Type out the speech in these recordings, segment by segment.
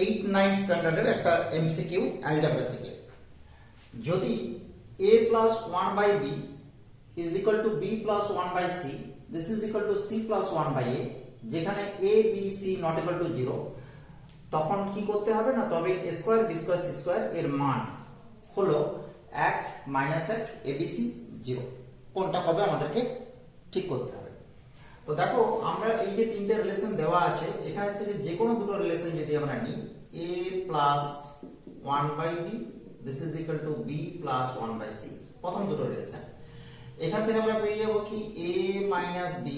Eight nine স্ট্যান্ডার্ডের একটা MCQ algebra থেকে। যদি a plus one by B is equal to B plus one by C this is equal to C plus one by A যেখানে A B C not equal to zero তখন কি করতে হবে না, তবে A square B square C square এর মান হলো এক মাইনাস এক এবিসি জিরো কোনটা হবে আমাদেরকে ঠিক করতে হবে। তো দেখো, আমরা এই যে তিনটে রিলেশন দেওয়া আছে এখান থেকে যে কোনো দুটো রিলেশন যদি আমরা নিই A plus one by B this is equal to B plus one by C প্রথম দুটো রিলেশন এখান থেকে আমরা পেয়ে যাব কি? A minus B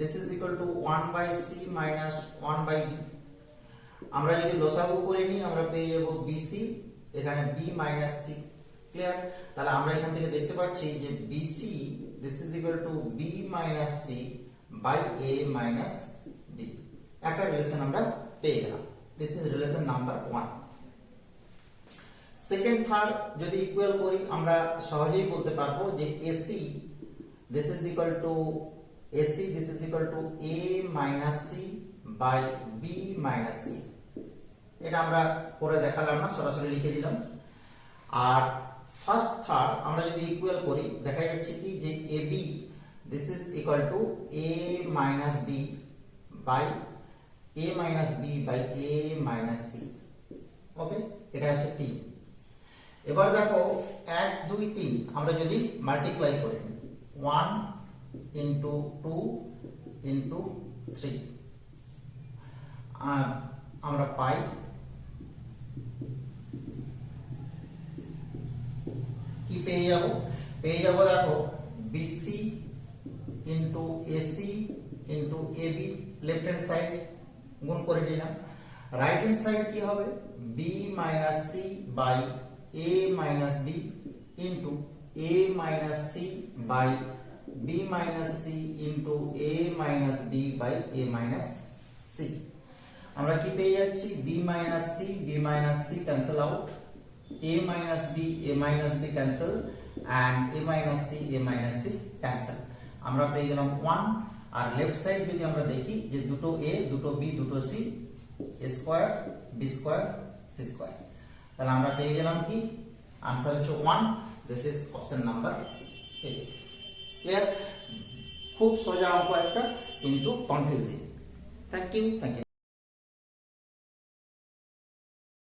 this is equal to one by C minus one by B আমরা যদি লসাগু করে নিই, আমরা পেয়ে যাব বিসি এখানে বি মাইনাস সি ক্লিয়ার তাহলে আমরা এখান থেকে দেখতে পাচ্ছি যে B C this is equal to B minus C by A minus B একটা রিলেশন আমরা পেয়ে গেলাম। This is relation number one second third যদি ইকুয়াল করি, আমরা সহজেই বলতে পারব যে A C this is equal to A C this is equal to A minus C by B minus C এটা আমরা করে দেখালাম না, সরাসরি লিখে দিলাম। আর ফার্স্ট থার্ড আমরা যদি ইকুয়াল করি, দেখা যাচ্ছে কি যে A B equal to A minus B by A minus B by A minus C okay এটা হচ্ছে তিন। এবার দেখো, এক, দুই, তিন। আমরা যদি মাল্টিপ্লাই করি one into two into three আমরা পাই কি পেয়ে যাব? পেয়ে যাব দেখো B C into A C into A B left hand side গুণ করে নিলাম। রাইট হ্যান্ড সাইড কি হবে? B minus C by A minus B into A minus C by B minus C into A minus B by A minus C আমরা কি পেয়ে যাচ্ছি? B minus C B minus C cancel out a minus b, a minus b cancel and a minus c, a minus c cancel আমরা পেয়ে গেলাম one আর left side যদি আমরা দেখি যে দুটো এ দুটো বি দুটো C square square square square square তাহলে আমরা পেয়ে গেলাম কি? আনসার হচ্ছে one this is option number A clear খুব সোজা অঙ্ক একটা, কিন্তু confusing thank you thank you